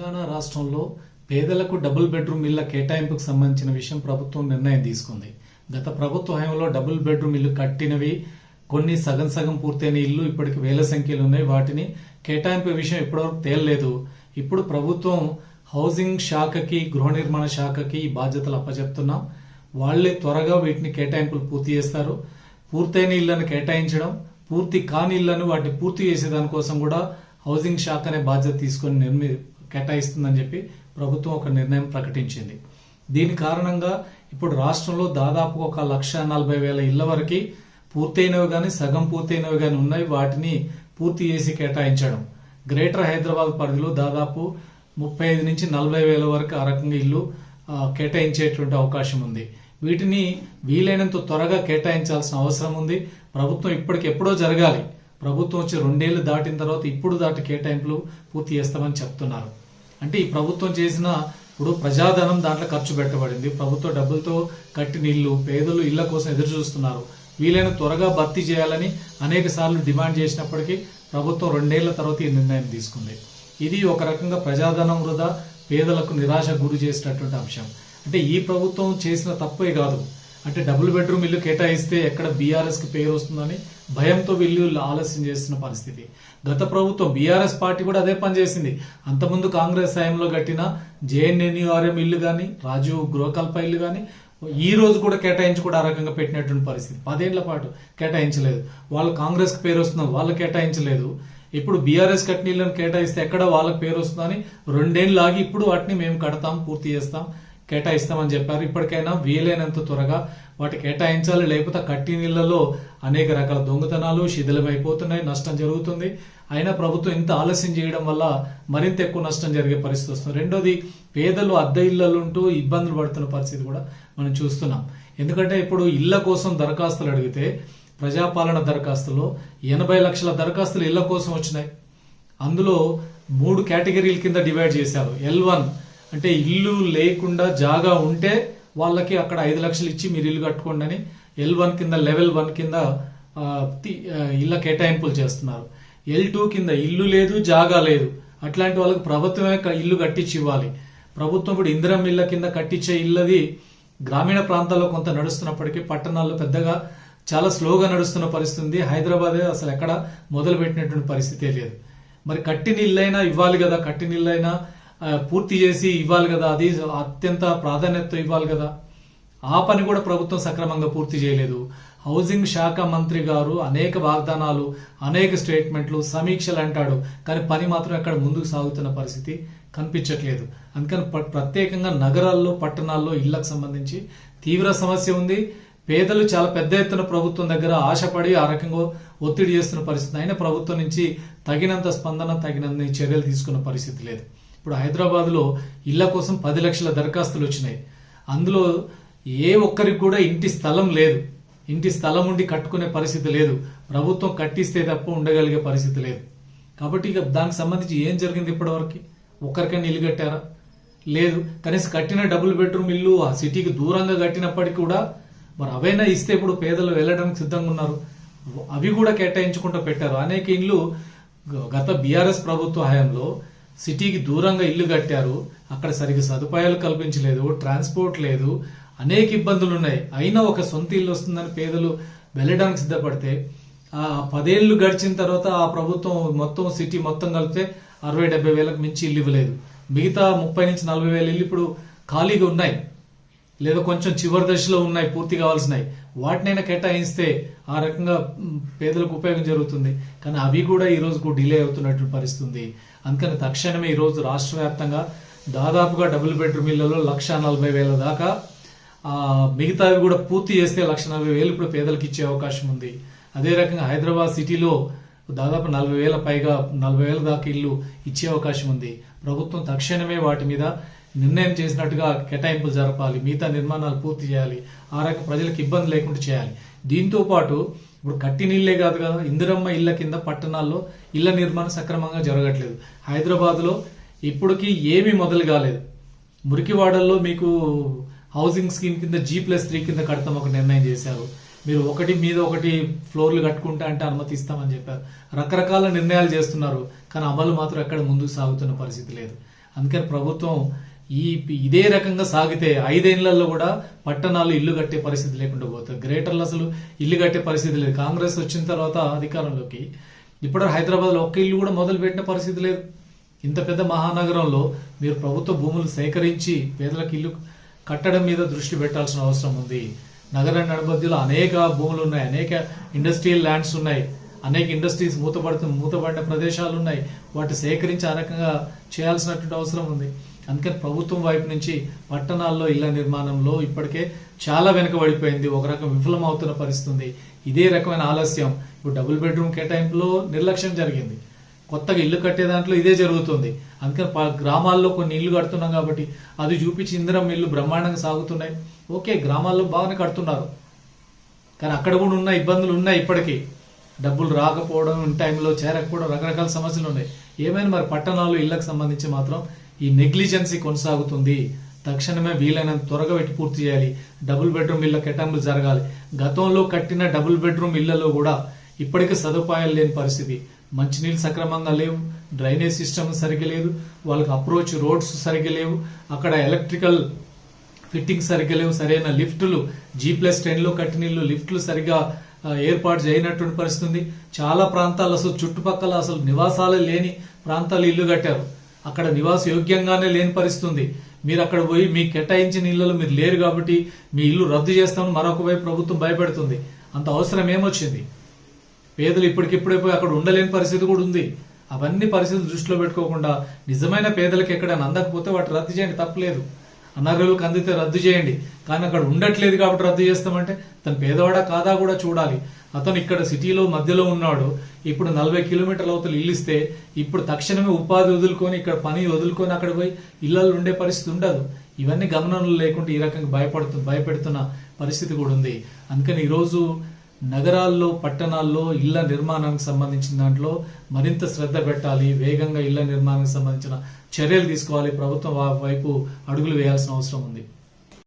తెలంగాణ రాష్ట్రంలో పేదలకు double bedroom ఇళ్ళ కేటాయింపుకు సంబంధించిన విషయం ప్రభుత్వం నిర్ణయం తీసుకుంది. గత ప్రభుత్వ హయాంలో డబుల్ బెడ్రూమ్ ఇల్లు కట్టినవి కొన్ని సగం సగం పూర్తయిన ఇల్లు ఇప్పటికి వేల సంఖ్యలో ఉన్నాయి. వాటిని కేటాయింపు విషయం ఇప్పటివరకు తేలలేదు. ఇప్పుడు ప్రభుత్వం హౌసింగ్ శాఖకి గృహ నిర్మాణ శాఖకి ఈ బాధ్యతలు అప్పచెప్తున్నాం. వాళ్ళే త్వరగా వీటిని కేటాయింపులు పూర్తి చేస్తారు. పూర్తయిన ఇళ్ళను కేటాయించడం పూర్తి కాని ఇళ్ళను వాటిని పూర్తి చేసే దానికోసం కూడా హౌసింగ్ శాఖ అనే బాధ్యత తీసుకొని నిర్మి కేటాయిస్తుందని చెప్పి ప్రభుత్వం ఒక నిర్ణయం ప్రకటించింది. దీని కారణంగా ఇప్పుడు రాష్ట్రంలో దాదాపు ఒక లక్ష నలభై వేల ఇళ్ళ వరకు పూర్తయినవి కానీ సగం పూర్తయినవి కానీ ఉన్నాయి. వాటిని పూర్తి చేసి కేటాయించడం. గ్రేటర్ హైదరాబాద్ పరిధిలో దాదాపు ముప్పై ఐదు నుంచి నలభై వేల వరకు ఆ రకంగా ఇల్లు కేటాయించేటువంటి అవకాశం ఉంది. వీటిని వీలైనంత త్వరగా కేటాయించాల్సిన అవసరం ఉంది. ప్రభుత్వం ఇప్పటికి ఎప్పుడో జరగాలి. ప్రభుత్వం వచ్చి రెండేళ్ళు దాటిన తర్వాత ఇప్పుడు దాటి కేటాయింపులు పూర్తి చేస్తామని చెప్తున్నారు. అంటే ఈ ప్రభుత్వం చేసిన ఇప్పుడు ప్రజాధనం దాంట్లో ఖర్చు పెట్టబడింది. ప్రభుత్వ డబ్బులతో కట్టిన ఇల్లు పేదలు ఇళ్ళ కోసం ఎదురు చూస్తున్నారు. వీలైన త్వరగా భర్తీ చేయాలని అనేక సార్లు డిమాండ్ చేసినప్పటికీ ప్రభుత్వం రెండేళ్ళ తర్వాత ఈ నిర్ణయం తీసుకుంది. ఇది ఒక రకంగా ప్రజాధనం వృధా పేదలకు నిరాశ గురి చేసినటువంటి అంశం. అంటే ఈ ప్రభుత్వం చేసిన తప్పే కాదు. అంటే డబుల్ బెడ్రూమ్ ఇల్లు కేటాయిస్తే ఎక్కడ బీఆర్ఎస్కి పేరు వస్తుందని భయంతో వీళ్ళు ఆలస్యం చేస్తున్న పరిస్థితి. గత ప్రభుత్వం బీఆర్ఎస్ పార్టీ కూడా అదే పనిచేసింది అంతకుముందు కాంగ్రెస్ హయాంలో కట్టిన జేఎన్ఎన్యూఆర్ఎం ఇల్లు కానీ రాజీవ్ గృహకల్ప ఇల్లు కానీ ఈ రోజు కూడా కేటాయించి కూడా ఆ రకంగా పెట్టినటువంటి పరిస్థితి. పదేళ్ళ పాటు కేటాయించలేదు. వాళ్ళు కాంగ్రెస్కి పేరు వస్తున్నారు వాళ్ళు కేటాయించలేదు. ఇప్పుడు బీఆర్ఎస్ కట్టిన ఇళ్ళను కేటాయిస్తే ఎక్కడ వాళ్ళకి పేరు వస్తుందని రెండేళ్ళు ఆగి ఇప్పుడు వాటిని మేము కడతాం పూర్తి చేస్తాం. కేటాయిస్తామని చెప్పారు. ఇప్పటికైనా వీలైనంత త్వరగా వాటి కేటాయించాలి. లేకపోతే కట్టి నీళ్ళలో అనేక రకాల దొంగతనాలు శిథిలమైపోతున్నాయి నష్టం జరుగుతుంది. అయినా ప్రభుత్వం ఇంత ఆలస్యం చేయడం వల్ల మరింత ఎక్కువ నష్టం జరిగే పరిస్థితి వస్తుంది. రెండోది పేదలు అద్దె ఇళ్ళలో ఉంటూ ఇబ్బందులు పడుతున్న పరిస్థితి కూడా మనం చూస్తున్నాం. ఎందుకంటే ఇప్పుడు ఇళ్ళ కోసం దరఖాస్తులు అడిగితే ప్రజాపాలన దరఖాస్తులో ఎనభై లక్షల దరఖాస్తులు ఇళ్ళ కోసం వచ్చినాయి. అందులో మూడు కేటగిరీల కింద డివైడ్ చేశారు. ఎల్ వన్ అంటే ఇల్లు లేకుండా జాగా ఉంటే వాళ్ళకి అక్కడ ఐదు లక్షలు ఇచ్చి మీరు ఇల్లు కట్టుకోండి అని ఎల్ వన్ కింద లెవెల్ వన్ కింద ఇళ్ళ కేటాయింపులు చేస్తున్నారు. ఎల్ టూ కింద ఇల్లు లేదు జాగా లేదు. అట్లాంటి వాళ్ళకి ప్రభుత్వమే ఇల్లు కట్టించి ఇవ్వాలి. ప్రభుత్వం ఇప్పుడు ఇందిరం ఇళ్ళ కింద కట్టించే ఇల్లది గ్రామీణ ప్రాంతాల్లో కొంత నడుస్తున్నప్పటికీ పట్టణాల్లో పెద్దగా చాలా స్లోగా నడుస్తున్న పరిస్థితి ఉంది హైదరాబాదే అసలు ఎక్కడ మొదలు పెట్టినటువంటి పరిస్థితే లేదు. మరి కట్టిన ఇల్లైనా ఇవ్వాలి కదా కట్టిన ఇల్లైనా పూర్తి చేసి ఇవ్వాలి కదా అది అత్యంత ప్రాధాన్యత ఇవ్వాలి కదా. ఆ పని కూడా ప్రభుత్వం సక్రమంగా పూర్తి చేయలేదు. హౌసింగ్ శాఖ మంత్రి గారు అనేక వాగ్దానాలు అనేక స్టేట్మెంట్లు సమీక్షలు అంటాడు. కానీ పని మాత్రం ఎక్కడ ముందుకు సాగుతున్న పరిస్థితి కనిపించట్లేదు. అందుకని ప్రత్యేకంగా నగరాల్లో పట్టణాల్లో ఇళ్ళకు సంబంధించి తీవ్ర సమస్య ఉంది. పేదలు చాలా పెద్ద ఎత్తున ప్రభుత్వం దగ్గర ఆశపడి ఆ రకంగా ఒత్తిడి చేస్తున్న పరిస్థితి. అయినా ప్రభుత్వం నుంచి తగినంత స్పందన తగినంత చర్యలు తీసుకున్న పరిస్థితి లేదు. ఇప్పుడు హైదరాబాద్లో ఇళ్ళ కోసం పది లక్షల దరఖాస్తులు వచ్చినాయి. అందులో ఏ ఒక్కరికి కూడా ఇంటి స్థలం లేదు. ఇంటి స్థలం ఉండి కట్టుకునే పరిస్థితి లేదు. ప్రభుత్వం కట్టిస్తే తప్ప ఉండగలిగే పరిస్థితి లేదు. కాబట్టి ఇక దానికి సంబంధించి ఏం జరిగింది ఇప్పటివరకు? ఒక్కరికైనా ఇల్లు కట్టారా? లేదు. కనీసం కట్టిన డబుల్ బెడ్రూమ్ ఇల్లు ఆ సిటీకి దూరంగా కట్టినప్పటికీ కూడా మరి అవైనా ఇస్తే ఇప్పుడు పేదలు వెళ్ళడానికి సిద్ధంగా ఉన్నారు? అవి కూడా కేటాయించుకుంటూ పెట్టారు. అనేక ఇల్లు గత బీఆర్ఎస్ ప్రభుత్వ హయాంలో సిటీకి దూరంగా ఇల్లు కట్టారు. అక్కడ సరిగ్గా సదుపాయాలు కల్పించలేదు ట్రాన్స్పోర్ట్ లేదు. అనేక ఇబ్బందులు ఉన్నాయి. అయినా ఒక సొంత ఇల్లు వస్తుందని పేదలు వెళ్ళడానికి సిద్ధపడితే ఆ పదేళ్ళు గడిచిన తర్వాత ఆ ప్రభుత్వం మొత్తం సిటీ మొత్తం కలిపితే అరవై డెబ్బై వేలకు మించి ఇల్లు ఇవ్వలేదు. మిగతా ముప్పై నుంచి నలభై వేల ఇల్లు ఇప్పుడు ఖాళీగా ఉన్నాయి. లేదా కొంచెం చివరి దశలో ఉన్నాయి పూర్తి కావాల్సినవి. వాటినైనా కేటాయిస్తే ఆ రకంగా పేదలకు ఉపయోగం జరుగుతుంది. కానీ అవి కూడా ఈ రోజుకు డిలే అవుతున్నటువంటి పరిస్థితి ఉంది అందుకని తక్షణమే ఈరోజు రాష్ట్ర వ్యాప్తంగా దాదాపుగా డబుల్ బెడ్రూమ్ ఇళ్ళలో లక్ష నలభై వేల దాకా మిగతావి కూడా పూర్తి చేస్తే లక్ష నలభై వేలు ఇప్పుడు పేదలకు ఇచ్చే అవకాశం ఉంది. అదే రకంగా హైదరాబాద్ సిటీలో దాదాపు నలభై వేల పైగా నలభై వేల దాకా ఇల్లు ఇచ్చే అవకాశం ఉంది. ప్రభుత్వం తక్షణమే వాటి మీద నిర్ణయం చేసినట్టుగా కేటాయింపులు జరపాలి మిగతా నిర్మాణాలు పూర్తి చేయాలి ఆ రకం ప్రజలకు ఇబ్బంది లేకుండా చేయాలి. దీంతో పాటు ఇప్పుడు కట్టినిల్లే కాదు కదా ఇందిరమ్మ ఇళ్ళ కింద పట్టణాల్లో ఇళ్ళ నిర్మాణం సక్రమంగా జరగట్లేదు. హైదరాబాద్లో ఇప్పటికీ ఏమీ మొదలు కాలేదు. మురికివాడల్లో మీకు హౌసింగ్ స్కీమ్ కింద జీ ప్లస్ త్రీ కింద కడతాం ఒక నిర్ణయం చేశారు. మీరు ఒకటి మీద ఒకటి ఫ్లోర్లు కట్టుకుంటా అంటే అనుమతిస్తామని చెప్పారు. రకరకాల నిర్ణయాలు చేస్తున్నారు కానీ అమలు మాత్రం ఎక్కడ ముందుకు సాగుతున్న పరిస్థితి లేదు. అందుకని ప్రభుత్వం ఈ ఇదే రకంగా సాగితే ఐదేళ్ళలో కూడా పట్టణాలు ఇల్లు కట్టే పరిస్థితి లేకుండా పోతుంది గ్రేటర్లు అసలు ఇల్లు కట్టే పరిస్థితి లేదు. కాంగ్రెస్ వచ్చిన తర్వాత అధికారంలోకి ఇప్పుడు హైదరాబాద్లో ఒక్క ఇల్లు కూడా మొదలు పెట్టిన పరిస్థితి లేదు. ఇంత పెద్ద మహానగరంలో మీరు ప్రభుత్వ భూములు సేకరించి పేదలకు ఇల్లు కట్టడం మీద దృష్టి పెట్టాల్సిన అవసరం ఉంది. నగర నడిమధ్యలో అనేక భూములు ఉన్నాయి. అనేక ఇండస్ట్రియల్ ల్యాండ్స్ ఉన్నాయి. అనేక ఇండస్ట్రీస్ మూతపడుతు మూతపడిన ప్రదేశాలు ఉన్నాయి. వాటి సేకరించి ఆ రకంగా చేయాల్సినటువంటి అవసరం ఉంది. అందుకని ప్రభుత్వం వైపు నుంచి పట్టణాల్లో ఇళ్ళ నిర్మాణంలో ఇప్పటికే చాలా వెనుకబడిపోయింది. ఒక రకం విఫలమవుతున్న పరిస్థితుంది. పరిస్థితి ఇదే రకమైన ఆలస్యం. ఇప్పుడు డబుల్ బెడ్రూమ్ కేటాయింపులో నిర్లక్ష్యం జరిగింది. కొత్తగా ఇల్లు కట్టే దాంట్లో ఇదే జరుగుతుంది. అందుకని ప- గ్రామాల్లో కొన్ని ఇల్లు కడుతున్నాం కాబట్టి అది చూపించి ఇందిరం ఇల్లు బ్రహ్మాండంగా సాగుతున్నాయి. ఓకే గ్రామాల్లో బాగానే కడుతున్నారు. కానీ అక్కడ కూడా ఉన్న ఇబ్బందులు ఉన్నాయి ఇప్పటికీ. డబ్బులు రాకపోవడం ఇన్ టైంలో చేరకపోవడం రకరకాల సమస్యలు ఉన్నాయి. ఏమైనా మరి పట్టణాలు ఇళ్ళకు సంబంధించి మాత్రం ఈ నెగ్లిజెన్సీ కొనసాగుతుంది. తక్షణమే వీలైనంత త్వరగా పెట్టి పూర్తి చేయాలి. డబుల్ బెడ్రూమ్ ఇళ్ళ కేటాయింపులు జరగాలి. గతంలో కట్టిన డబుల్ బెడ్రూమ్ ఇళ్ళలో కూడా ఇప్పటికీ సదుపాయాలు లేని పరిస్థితి. మంచినీళ్ళు సక్రమంగా లేవు. డ్రైనేజ్ సిస్టమ్ సరిగ్గా లేదు. వాళ్ళకి అప్రోచ్ రోడ్స్ సరిగ్గా లేవు. అక్కడ ఎలక్ట్రికల్ ఫిట్టింగ్ సరిగ్గా లేవు. సరైన లిఫ్టులు జీ ప్లస్ టెన్లో కట్టిన ఇల్లు లిఫ్టులు సరిగ్గా ఏర్పాటు చేయనటువంటి పరిస్థితి ఉంది. చాలా ప్రాంతాలు అసలు చుట్టుపక్కల అసలు నివాసాలు లేని ప్రాంతాలు ఇల్లు కట్టారు. అక్కడ నివాస యోగ్యంగానే లేని పరిస్థితుంది మీరు అక్కడ పోయి మీ కేటాయించిన ఇళ్ళలో మీరు లేరు కాబట్టి మీ ఇల్లు రద్దు చేస్తామని మరొక వైపు ప్రభుత్వం భయపెడుతుంది. అంత అవసరం ఏమొచ్చింది? పేదలు ఇప్పటికిప్పుడే పోయి అక్కడ ఉండలేని పరిస్థితి కూడా ఉంది. అవన్నీ పరిస్థితులు దృష్టిలో పెట్టుకోకుండా నిజమైన పేదలకు ఎక్కడైనా అందకపోతే వాటి రద్దు చేయండి తప్పలేదు. అనర్హులకు అందితే రద్దు చేయండి. కానీ అక్కడ ఉండట్లేదు కాబట్టి రద్దు చేస్తామంటే తను పేదవాడా కాదా కూడా చూడాలి. అతను ఇక్కడ సిటీలో మధ్యలో ఉన్నాడు. ఇప్పుడు నలభై కిలోమీటర్ల అవతల ఇల్లు ఇస్తే ఇప్పుడు తక్షణమే ఉపాధి వదులుకొని ఇక్కడ పని వదులుకొని అక్కడ పోయి ఇళ్ళల్లో ఉండే పరిస్థితి ఉండదు. ఇవన్నీ గమనంలో లేకుండా ఈ రకంగా భయపడుతు భయపెడుతున్న పరిస్థితి కూడా ఉంది. అందుకని ఈరోజు నగరాల్లో పట్టణాల్లో ఇళ్ళ నిర్మాణానికి సంబంధించిన దాంట్లో మరింత శ్రద్ధ పెట్టాలి వేగంగా ఇళ్ళ నిర్మాణానికి సంబంధించిన చర్యలు తీసుకోవాలి. ప్రభుత్వం వైపు అడుగులు వేయాల్సిన అవసరం ఉంది.